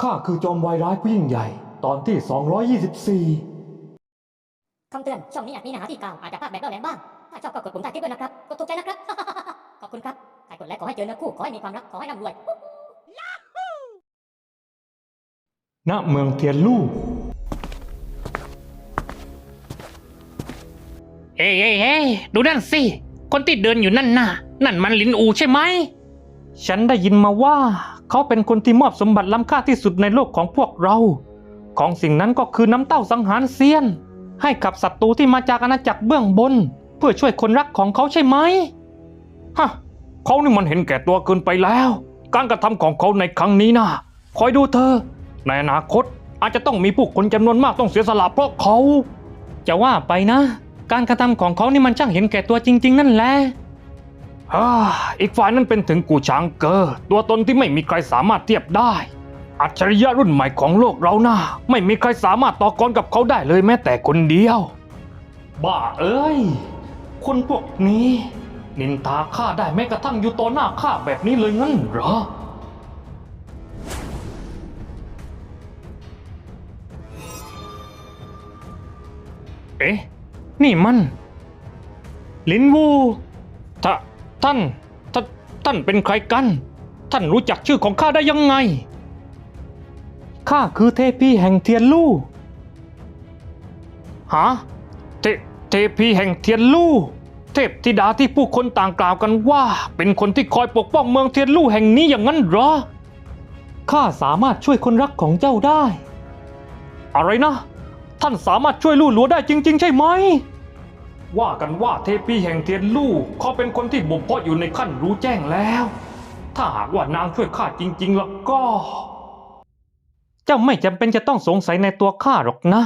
ข้าคือจอมวายร้ายผู้ยิ่งใหญ่ ตอนที่ 224 คำเตือน ช่องนี้อาจมีเนื้อหาที่กล่าวอาจจะพลาดแบบเล่าแหลมบ้าง ถ้าชอบก็กดปุ่มใต้คลิปด้วยนะครับ กดถูกใจนะครับ ขอบคุณครับใครกดไลค์ขอให้เจอเนื้อคู่ ขอให้มีความรัก ขอให้ร่ำรวย ณเมืองเทียนลู่ เฮ้ยเฮ้ยเฮ้ยดูนั่นสิ คนที่เดินอยู่นั่นน่ะ นั่นมันลินอูใช่ไหม ฉันได้ยินมาว่า เขาเป็นคนที่มอบสมบัติล้ำค่าที่สุดในโลกของพวกเรา ของสิ่งนั้นก็คือน้ำเต้าสังหารเซียน ให้กับศัตรูที่มาจากอาณาจักรเบื้องบน เพื่อช่วยคนรักของเขาใช่ไหมฮะเขานี่มันเห็นแก่ตัวเกินไปแล้ว การกระทำของเขาในครั้งนี้นะคอยดูเธอ ในอนาคตอาจจะต้องมีผู้คนจำนวนมากต้องเสียสละเพราะเขา จะว่าไปนะ การกระทำของเขานี่มันช่างเห็นแก่ตัวจริง ๆ นั่นแหละ อีกฝ่ายนั้นเป็นถึงกูชางเกอร์ตัวตนที่ไม่มีใครสามารถเทียบได้ อัจฉริยะรุ่นใหม่ของโลกเรานะไม่มีใครสามารถต่อกรกับเขาได้เลยแม้แต่คนเดียว บ้าเอ้ย คนพวกนี้ นินทาข้าได้แม้กระทั่งอยู่ต่อหน้าข้าแบบนี้เลยงั้นเหรอเอ๊ะ นี่มัน ลินวูท่า ท่านท่าน ท่านเป็นใครกัน ท่านรู้จักชื่อของข้าได้ยังไง ข้าคือเทพีแห่งเทียนลู่ฮะเทเทพีแห่งเทียนลู่เทพธิดาที่ผู้คนต่างกล่าวกันว่า เป็นคนที่คอยปกป้องเมืองเทียนลู่แห่งนี้อย่างนั้นเหรอ ข้าสามารถช่วยคนรักของเจ้าได้ อะไรนะ ท่านสามารถช่วยลู่หลัวได้จริง ๆ ใช่ไหม ว่ากันว่าเทพีแห่งเทียนลู่เขาเป็นคนที่บ่มเพาะอยู่ในขั้นรู้แจ้งแล้ว ถ้าหากว่านางช่วยข้าจริง ๆ แล้วก็ เจ้าไม่จำเป็นจะต้องสงสัยในตัวข้าหรอกนะ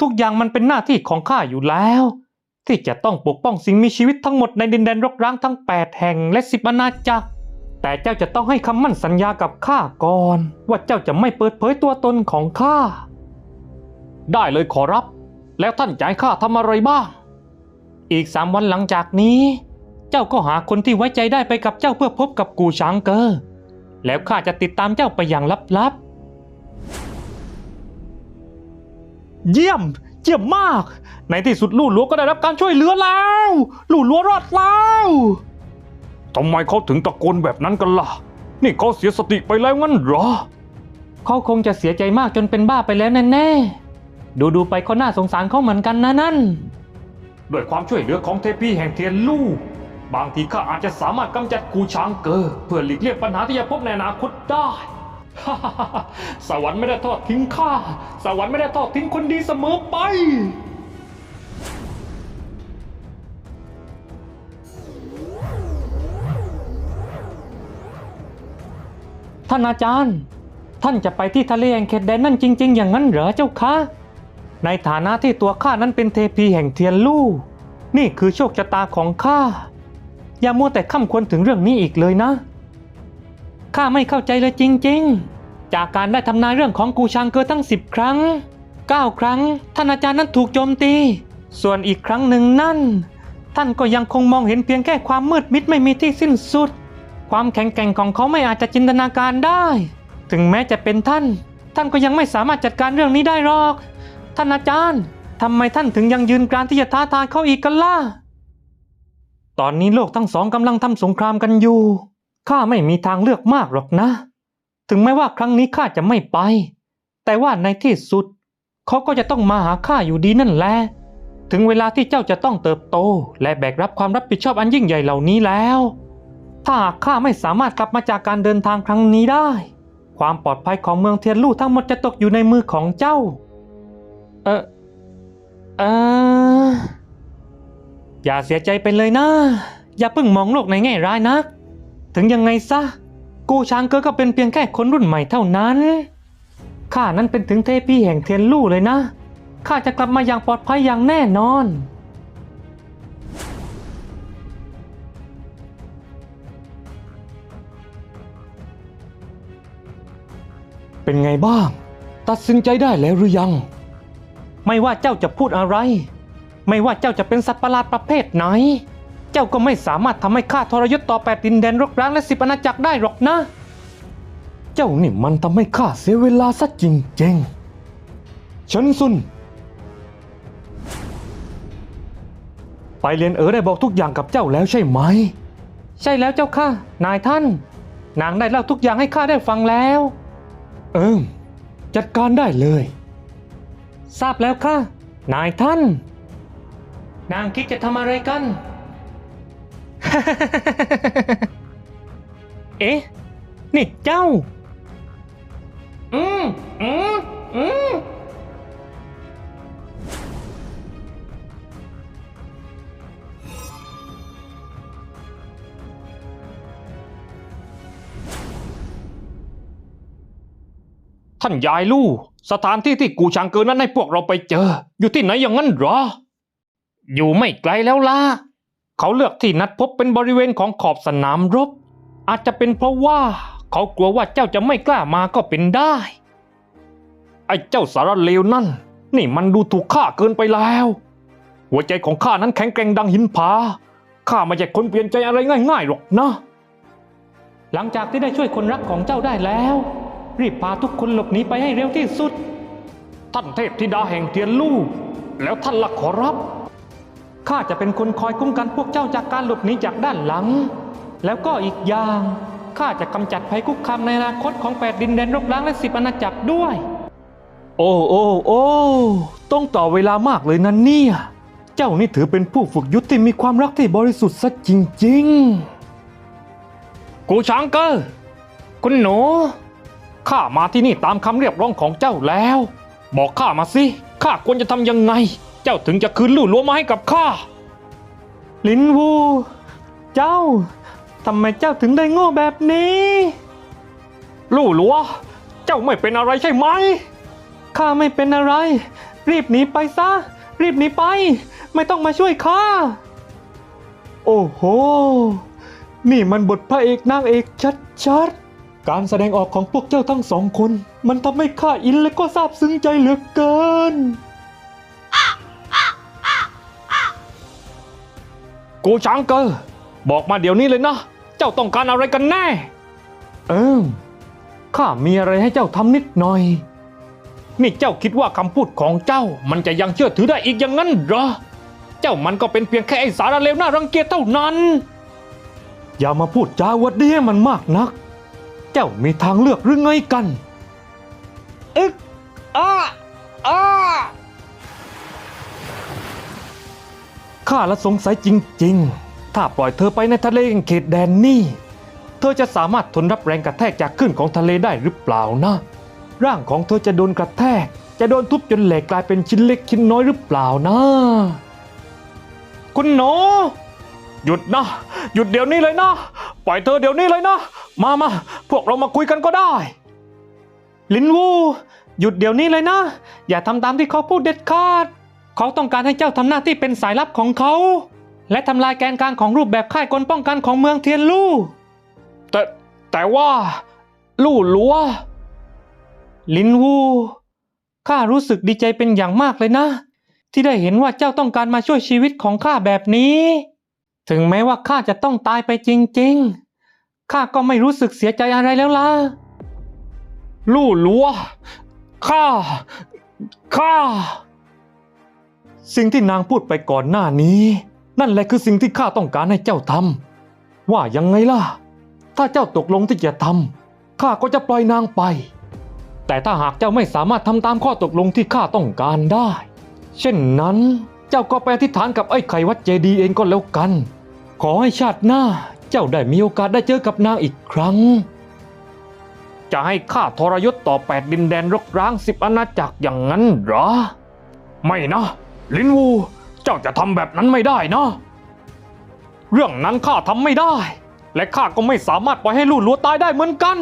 ทุกอย่างมันเป็นหน้าที่ของข้าอยู่แล้ว ที่จะต้องปกป้องสิ่งมีชีวิตทั้งหมดในดินแดนรกร้างทั้ง 8 แห่งและสิบอาณาจักรแต่เจ้าจะต้องให้คำมั่นสัญญากับข้าก่อน ว่าเจ้าจะไม่เปิดเผยตัวตนของข้าได้เลยขอรับ แล้วท่านจะให้ข้าทำอะไรบ้าง อีกสามวันหลังจากนี้ เจ้าก็หาคนที่ไว้ใจได้ไปกับเจ้าเพื่อพบกับกูช้างเกอร์ แล้วข้าจะติดตามเจ้าไปอย่างลับๆ เยี่ยม เยี่ยมมาก ในที่สุดลู่หลัวก็ได้รับการช่วยเหลือแล้วลู่หลัวรอดแล้วทำไมเขาถึงตะโกนแบบนั้นกันล่ะ นี่เขาเสียสติไปแล้วงั้นเหรอ เขาคงจะเสียใจมากจนเป็นบ้าไปแล้วแน่ๆ ดูดูๆไปเขาน่าสงสารเขาเหมือนกันนะนั่น ด้วยความช่วยเหลือของเทพีแห่งเทียนลู่บางทีข้าอาจจะสามารถกำจัดกูช้างเกอร์เพื่อหลีกเลี่ยงปัญหาที่จะพบในอนาคตได้ สวรรค์ไม่ได้ทอดทิ้งข้า สวรรค์ไม่ได้ทอดทิ้งคนดีเสมอไปท่านอาจารย์ ท่านจะไปที่ทะเลแห่งเขตแดนนั่นจริง ๆ อย่างนั้นเหรอเจ้าคะ ในฐานะที่ตัวข้านั้นเป็นเทพีแห่งเทียนลู่ นี่คือโชคชะตาของข้า อย่ามัวแต่ข้าควรถึงเรื่องนี้อีกเลยนะ ข้าไม่เข้าใจเลยจริง ๆ จากการได้ทำนายเรื่องของกูชางเกอตั้งสิบครั้งเก้าครั้ง ท่านอาจารย์นั้นถูกโจมตี ส่วนอีกครั้งหนึ่งนั่น ท่านก็ยังคงมองเห็นเพียงแค่ความมืดมิดไม่มีที่สิ้นสุด ความแข็งแกร่งของเขาไม่อาจจะจินตนาการได้ ถึงแม้จะเป็นท่าน ท่านก็ยังไม่สามารถจัดการเรื่องนี้ได้หรอก ท่านอาจารย์ทำไมท่านถึงยังยืนกรานที่จะท้าทายเขาอีกกันล่ะ ตอนนี้โลกทั้งสองกำลังทำสงครามกันอยู่ ข้าไม่มีทางเลือกมากหรอกนะ ถึงแม้ว่าครั้งนี้ข้าจะไม่ไป แต่ว่าในที่สุด เขาก็จะต้องมาหาข้าอยู่ดีนั่นแหละ ถึงเวลาที่เจ้าจะต้องเติบโต และแบกรับความรับผิดชอบอันยิ่งใหญ่เหล่านี้แล้ว ถ้าหากข้าไม่สามารถกลับมาจากการเดินทางครั้งนี้ได้ ความปลอดภัยของเมืองเทียนลู่ทั้งหมดจะตกอยู่ในมือของเจ้า เออเอออย่าเสียใจไปเลยนะ อย่าเพิ่งมองโลกในแง่ร้ายนัก ถึงยังไงซะ กูช้างเกอก็เป็นเพียงแค่คนรุ่นใหม่เท่านั้น ข้านั้นเป็นถึงเทพีแห่งเทียนลู่เลยนะ ข้าจะกลับมาอย่างปลอดภัยอย่างแน่นอนเป็นไงบ้าง ตัดสินใจได้แล้วหรือยัง ไม่ว่าเจ้าจะพูดอะไร ไม่ว่าเจ้าจะเป็นสัตว์ประหลาดประเภทไหน เจ้าก็ไม่สามารถทำให้ข้าทรยศต่อแปดดินแดนรกร้างและสิบอาณาจักรได้หรอกนะ เจ้านี่มันทำให้ข้าเสียเวลาซะจริงๆเฉินซุน ไปเรียนเอ๋อได้บอกทุกอย่างกับเจ้าแล้วใช่ไหม ใช่แล้วเจ้าค่ะ นายท่าน นางได้เล่าทุกอย่างให้ข้าได้ฟังแล้ว เอิมจัดการได้เลย ทราบแล้วค่ะ นายท่าน นางคิดจะทำอะไรกัน เอ๊ะ นี่เจ้า อืมอืมอืมท่านยายลู่ สถานที่ที่กูชางเกินนั้นให้พวกเราไปเจอ อยู่ที่ไหนอย่างนั้นหรอ อยู่ไม่ไกลแล้วล่ะ เขาเลือกที่นัดพบเป็นบริเวณของขอบสนามรบ อาจจะเป็นเพราะว่า เขากลัวว่าเจ้าจะไม่กล้ามาก็เป็นได้ ไอ้เจ้าสารเลวนั่น นี่มันดูถูกข้าเกินไปแล้ว หัวใจของข้านั้นแข็งแกร่งดังหินผาข้าไม่ใช่คนเปลี่ยนใจอะไรง่ายๆหรอกนะ หลังจากที่ได้ช่วยคนรักของเจ้าได้แล้ว รีบพาทุกคนหลบหนีไปให้เร็วที่สุด ท่านเทพธิดาแห่งเทียนลู่ แล้วท่านละขอรับ ข้าจะเป็นคนคอยคุ้มกันพวกเจ้าจากการหลบหนีจากด้านหลัง แล้วก็อีกอย่าง ข้าจะกำจัดภัยคุกคามในอนาคตของแปดดินแดนรกร้างและสิบอาณาจักรด้วย โอ้โอ้โอ้ต้องต่อเวลามากเลยนะเนี่ย เจ้านี่ถือเป็นผู้ฝึกยุทธที่มีความรักที่บริสุทธิ์ซะจริง ๆ กูช้างเกอร์คุณหนู ข้ามาที่นี่ตามคำเรียกร้องของเจ้าแล้ว บอกข้ามาสิข้าควรจะทำยังไง เจ้าถึงจะคืนลู่ลัวมาให้กับข้า ลินวู เจ้าทำไมเจ้าถึงได้โง่แบบนี้ ลู่ลัว เจ้าไม่เป็นอะไรใช่ไหม ข้าไม่เป็นอะไร รีบหนีไปซะ รีบหนีไป ไม่ต้องมาช่วยข้า โอ้โห นี่มันบทพระเอกนางเอกชัดๆ การแสดงออกของพวกเจ้าทั้งสองคน มันทำให้ข้าอินและก็ซาบซึ้งใจเหลือเกิน กูช้างเกอร์บอกมาเดี๋ยวนี้เลยนะ เจ้าต้องการอะไรกันแน่ เอิมข้ามีอะไรให้เจ้าทำนิดหน่อย นี่เจ้าคิดว่าคำพูดของเจ้ามันจะยังเชื่อถือได้อีกอย่างนั้นเหรอ เจ้ามันก็เป็นเพียงแค่ไอ้สารเลวน่ารังเกียจเท่านั้น อย่ามาพูดจาวัดดีให้มันมากนัก เจ้ามีทางเลือกหรือไงกันอึกอ้าอ้าข้าละสงสัยจริง ๆ ถ้าปล่อยเธอไปในทะเลแห่งเขตแดนนี่ เธอจะสามารถทนรับแรงกระแทกจากคลื่นของทะเลได้หรือเปล่านะ ร่างของเธอจะโดนกระแทก จะโดนทุบจนแหลกกลายเป็นชิ้นเล็กชิ้นน้อยหรือเปล่านะ คุณหนูหยุดนะ หยุดเดี๋ยวนี้เลยนะ ปล่อยเธอเดี๋ยวนี้เลยนะ มามาพวกเรามาคุยกันก็ได้ ลินวู หยุดเดี๋ยวนี้เลยนะ อย่าทำตามที่เขาพูดเด็ดขาด เขาต้องการให้เจ้าทำหน้าที่เป็นสายลับของเขา และทำลายแกนกลางของรูปแบบค่ายกลป้องกันของเมืองเทียนลู่ แต่แต่ว่าลู่ลัว ลินวูข้ารู้สึกดีใจเป็นอย่างมากเลยนะ ที่ได้เห็นว่าเจ้าต้องการมาช่วยชีวิตของข้าแบบนี้ ถึงแม้ว่าข้าจะต้องตายไปจริง ๆ ข้าก็ไม่รู้สึกเสียใจอะไรแล้วล่ะ ลู่ลัว ข้า ข้า สิ่งที่นางพูดไปก่อนหน้านี้ นั่นแหละคือสิ่งที่ข้าต้องการให้เจ้าทำ ว่ายังไงล่ะ ถ้าเจ้าตกลงที่จะทำ ข้าก็จะปล่อยนางไป แต่ถ้าหากเจ้าไม่สามารถทำตามข้อตกลงที่ข้าต้องการได้ เช่นนั้น เจ้าก็ไปอธิษฐานกับไอ้ไข่วัดเจดีย์เองก็แล้วกัน ขอให้ชาติหน้า จ้าได้มีโอกาสได้เจอกับนางอีกครั้ง จะให้ข้าทรยศต่อแปดดินแดนรกร้างสิบอาณาจักรอย่างนั้นเหรอ ไม่นะ ลินวู เจ้าจะทำแบบนั้นไม่ได้นะ เรื่องนั้นข้าทำไม่ได้ และข้าก็ไม่สามารถปล่อยให้ลู่ลัวตายได้เหมือนกัน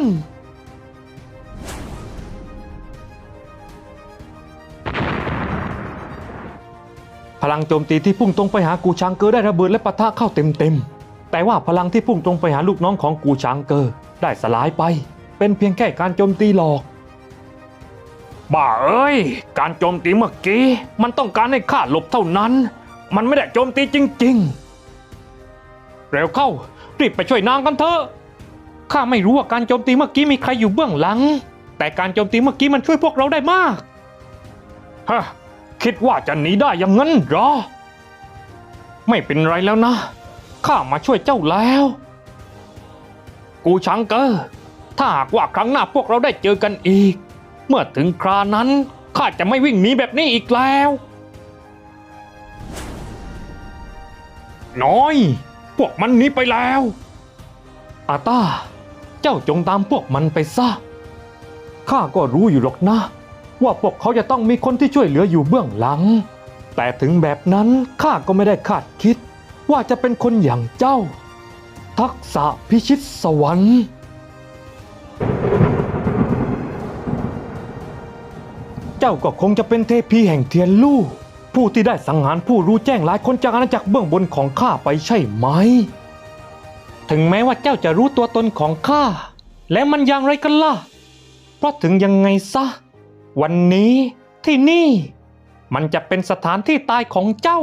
พลังโจมตีที่พุ่งตรงไปหากูชางเกอได้ระเบิดและปะทะเข้าเต็มๆ แต่ว่าพลังที่พุ่งตรงไปหาลูกน้องของกูชางเกอร์ได้สลายไป เป็นเพียงแค่การโจมตีหลอกบ้าเอ้ย การโจมตีเมื่อกี้ มันต้องการให้ข้าหลบเท่านั้น มันไม่ได้โจมตีจริง ๆ เร็วเข้า รีบไปช่วยนางกันเถอะข้าไม่รู้ว่าการโจมตีเมื่อกี้มีใครอยู่เบื้องหลัง แต่การโจมตีเมื่อกี้มันช่วยพวกเราได้มากฮะคิดว่าจะหนีได้อย่างนั้นเหรอ ไม่เป็นไรแล้วนะ ข้ามาช่วยเจ้าแล้ว กูชังเกอร์ ถ้าหากว่าครั้งหน้าพวกเราได้เจอกันอีก เมื่อถึงครานั้นข้าจะไม่วิ่งหนีแบบนี้อีกแล้ว น้อย พวกมันหนีไปแล้ว อาตาเจ้าจงตามพวกมันไปซะ ข้าก็รู้อยู่หรอกนะ ว่าพวกเขาจะต้องมีคนที่ช่วยเหลืออยู่เบื้องหลัง แต่ถึงแบบนั้นข้าก็ไม่ได้คาดคิด ว่าจะเป็นคนอย่างเจ้า ทักษะพิชิตสวรรค์ เจ้าก็คงจะเป็นเทพีแห่งเทียนลู่ ผู้ที่ได้สังหารผู้รู้แจ้งหลายคนจากอาณาจักรเบื้องบนของข้าไปใช่ไหม ถึงแม้ว่าเจ้าจะรู้ตัวตนของข้า และมันอย่างไรกันล่ะ เพราะถึงยังไงซะ วันนี้ที่นี่ มันจะเป็นสถานที่ตายของเจ้า